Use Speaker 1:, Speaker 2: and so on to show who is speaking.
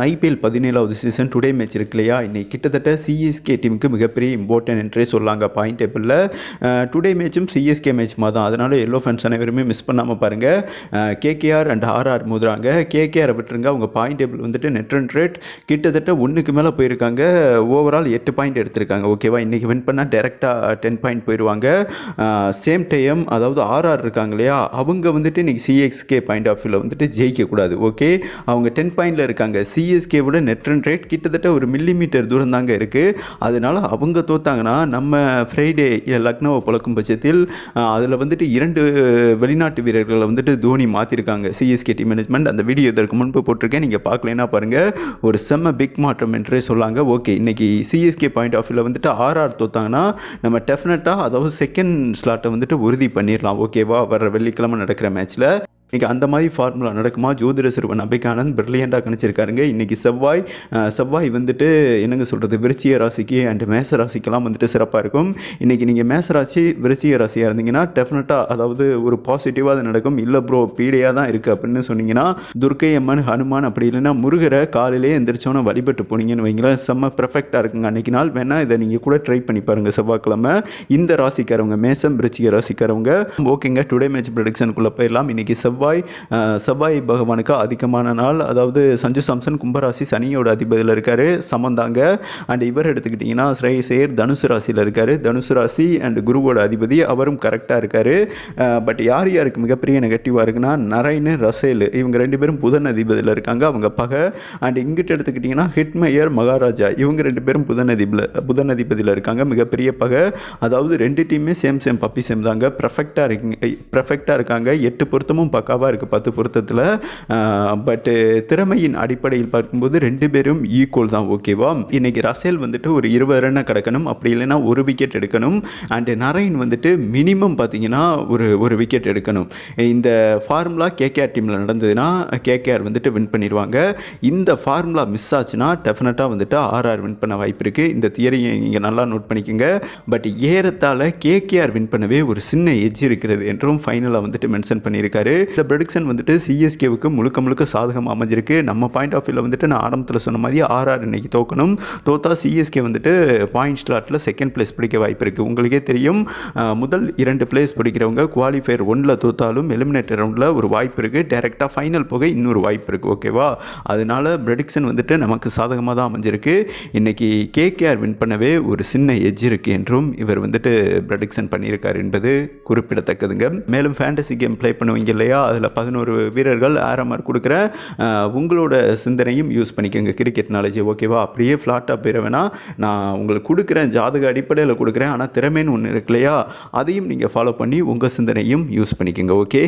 Speaker 1: IPL பதினேழாவது season today match இருக்கு இல்லையா? இன்னைக்கு கிட்டத்தட்ட சிஎஸ்கே டீமுக்கு மிகப்பெரிய இம்பார்ட்டன்ட் என்றே சொல்லாங்க. பாயிண்ட் டேபிளில் டுடே மேட்சும் சிஎஸ்கே மேட்ச் மாதிரி தான் அதனால் எல்லோ ஃபேன்ஸ் அனைவருமே மிஸ் பண்ணாமல் பாருங்கள் கேகேஆர் அண்ட் ஆர்ஆர் மோதுறாங்க. கேகேஆரை விட்டுருங்க. அவங்க பாயிண்ட் டேபிள் வந்துட்டு நெட் ரன் ரேட் கிட்டத்தட்ட ஒன்றுக்கு மேலே போயிருக்காங்க. ஓவரால் எட்டு பாயிண்ட் எடுத்திருக்காங்க. ஓகேவா இன்றைக்கி வின் பண்ணால் டேரெக்டாக டென் பாயிண்ட் போயிடுவாங்க சேம் டைம் அதாவது ஆர்ஆர் இருக்காங்க இல்லையா? அவங்க வந்துட்டு இன்றைக்கி சிஎஸ்கே பாயிண்ட் ஆஃப் வியூவில் வந்துட்டு ஜெயிக்கக்கூடாது. ஓகே அவங்க டென் பாயிண்டில் இருக்காங்க. சி விட நெட் ரன் ரேட் கிட்டத்தட்ட ஒரு மில்லி மீட்டர் தூரம் தாங்க இருக்குது அதனால் அவங்க தோத்தாங்கன்னா நம்ம ஃப்ரைடே லக்னோவை பழக்கும் பட்சத்தில் அதில் வந்துட்டு இரண்டு வெளிநாட்டு வீரர்களை வந்துட்டு தோனி மாற்றிருக்காங்க சிஎஸ்கே டீம் மேனேஜ்மெண்ட் அந்த வீடியோ இதற்கு முன்பு போட்டிருக்கேன். நீங்கள் பார்க்கலன்னா பாருங்கள் ஒரு செம்ம பிக் மாற்றம் என்றே சொல்லாங்க. ஓகே இன்னைக்கு சிஎஸ்கே பாயிண்ட் ஆஃப் வியூவில் வந்துட்டு ஆர்ஆர் தோத்தாங்கன்னா நம்ம டெஃபினட்டாக அதாவது செகண்ட் ஸ்லாட்டை வந்துட்டு உறுதி பண்ணிடலாம் ஓகேவா? வர வெள்ளிக்கிழமை நடக்கிற மேட்ச்சில் இன்றைக்கி அந்த மாதிரி ஃபார்முலா நடக்குமா? ஜோதிட சிறுவன் நம்பிக்கானந்த் பிரில்லியண்டாக கணிச்சிருக்காருங்க. இன்றைக்கி செவ்வாய் செவ்வாய் வந்துட்டு என்னங்க சொல்கிறது விருச்சிய ராசிக்கு அண்ட் மேச ராசிக்கெல்லாம் வந்துட்டு சிறப்பாக இருக்கும். இன்றைக்கி நீங்கள் மேச ராசி விருச்சிய ராசியாக இருந்தீங்கன்னா டெஃபினட்டாக அதாவது ஒரு பாசிட்டிவாக அது நடக்கும். இல்லை ப்ரோ பீடையாக தான் இருக்குது அப்படின்னு சொன்னீங்கன்னா துர்க்கை அம்மன் ஹனுமான் அப்படி இல்லைன்னா முருகரை காலையிலே எந்திரிச்சோன்னே வழிபட்டு போனீங்கன்னு வைங்களேன் செம்ம பெர்ஃபெக்டாக இருக்குங்க. அன்றைக்கி நாள் வேணால் இதை நீங்கள் கூட ட்ரை பண்ணி பாருங்கள் செவ்வாய்க்கிழமை. இந்த ராசிக்காரவங்க மேசம் விருச்சிக ராசிக்காரவங்க ஓகேங்க. டுடே மேட்ச் ப்ரொடிக்ஷனுக்குள்ளே போயிடலாம். இன்றைக்கி செவ்வாய் செவ்வாய் செவ்வாய் பகவானுக்கு அதிகமான நாள். அதாவது சஞ்சு சாம்சன் கும்பராசி சனியோட அதிபதியில் இருக்கார். சமந்தாங்க. அண்ட் இவர் எடுத்துக்கிட்டிங்கன்னா ஸ்ரே சேர் தனுசு ராசியில் இருக்கார். தனுசு ராசி அண்ட் குருவோட அதிபதி அவரும் கரெக்டாக இருக்கார். பட் யார் யாருக்கு மிகப்பெரிய நெகட்டிவாக இருக்குன்னா நரைனு ரசேல். இவங்க ரெண்டு பேரும் புதன் அதிபதியில் இருக்காங்க. அவங்க பகை. அண்ட் இங்கிட்ட எடுத்துக்கிட்டிங்கன்னா ஹிட்மேயர் மகாராஜா. இவங்க ரெண்டு பேரும் புதன் அதிபதியில் புதன் அதிபதியில் இருக்காங்க. மிகப்பெரிய பகை. அதாவது ரெண்டு டீமே சேம் சேம் பப்பி சேம் தாங்க. ப்ரெஃபெக்டாக இருக்குங்க ப்ரெஃபெக்டாக இருக்காங்க. எட்டு பொருத்தமும் பார்க்க பக்காவாக இருக்குது பத்து பொருத்தத்தில். பட்டு திறமையின் அடிப்படையில் பார்க்கும்போது ரெண்டு பேரும் ஈக்குவல் தான் ஓகேவா இன்னைக்கு ரசேல் வந்துட்டு ஒரு இருபது ரன்னை கிடக்கணும் அப்படி இல்லைன்னா ஒரு விக்கெட் எடுக்கணும். அண்டு நரேன் வந்துட்டு மினிமம் பார்த்தீங்கன்னா ஒரு ஒரு விக்கெட் எடுக்கணும். இந்த ஃபார்முலா கேகேஆர் டீமில் நடந்ததுன்னா கேகேஆர் வந்துட்டு வின் பண்ணிடுவாங்க இந்த ஃபார்முலா மிஸ் ஆச்சுன்னா டெஃபினட்டாக வந்துட்டு ஆர்ஆர் வின் பண்ண வாய்ப்பு இருக்குது இந்த தியரியை நீங்கள் நல்லா நோட் பண்ணிக்கோங்க. பட் ஏறத்தாழ கேகேஆர் வின் பண்ணவே ஒரு சின்ன எட்ஜ் இருக்கிறது என்றும் ஃபைனலாக வந்துட்டு மென்ஷன் பண்ணியிருக்காரு. இந்த ப்ரொடிக்ஷன் வந்துட்டு சிஎஸ்கேவுக்கு முழுக்க முழுக்க சாதகம் அமைஞ்சிருக்கு. நம்ம பாயிண்ட் ஆஃப் வியூவில் வந்துட்டு நான் ஆரம்பத்தில் சொன்ன மாதிரி ஆர்ஆர் இன்னைக்கு தோக்கணும். தோத்தா சிஎஸ்கே வந்துட்டு பாயிண்ட் ஸ்லாட்டில் செகண்ட் பிளேஸ் பிடிக்க வாய்ப்பு இருக்குது உங்களுக்கே தெரியும். முதல் இரண்டு பிளேஸ் பிடிக்கிறவங்க குவாலிஃபயர் ஒன்றில் தோத்தாலும் எலிமினேட்டர் ரவுண்டில் ஒரு வாய்ப்பு இருக்குது டேரெக்டாக ஃபைனல் போக இன்னொரு வாய்ப்பு இருக்குது ஓகேவா அதனால ப்ரெடிக்ஷன் வந்துட்டு நமக்கு சாதகமாக தான் அமைஞ்சிருக்கு. இன்னைக்கு கேகேஆர் வின் பண்ணவே ஒரு சின்ன எஜ் இருக்குது என்றும் இவர் வந்துட்டு ப்ரெடிக்ஷன் பண்ணியிருக்கார் என்பது குறிப்பிடத்தக்கதுங்க. மேலும் ஃபேண்டசி கேம் ப்ளே பண்ணுவீங்க இல்லையா? அதில் பதினோரு வீரர்கள் ஆரம்பர் கொடுக்குறேன் உங்களோட சிந்தனையும் யூஸ் பண்ணிக்கோங்க. கிரிக்கெட் நாலேஜ் ஓகேவா அப்படியே ஃப்ளாட்டாக போயிட நான் உங்களுக்கு கொடுக்குறேன். ஜாதக அடிப்படையில் கொடுக்குறேன். ஆனால் திறமைன்னு ஒன்று இருக்கு இல்லையா? அதையும் நீங்கள் ஃபாலோ பண்ணி உங்கள் சிந்தனையும் யூஸ் பண்ணிக்கோங்க ஓகே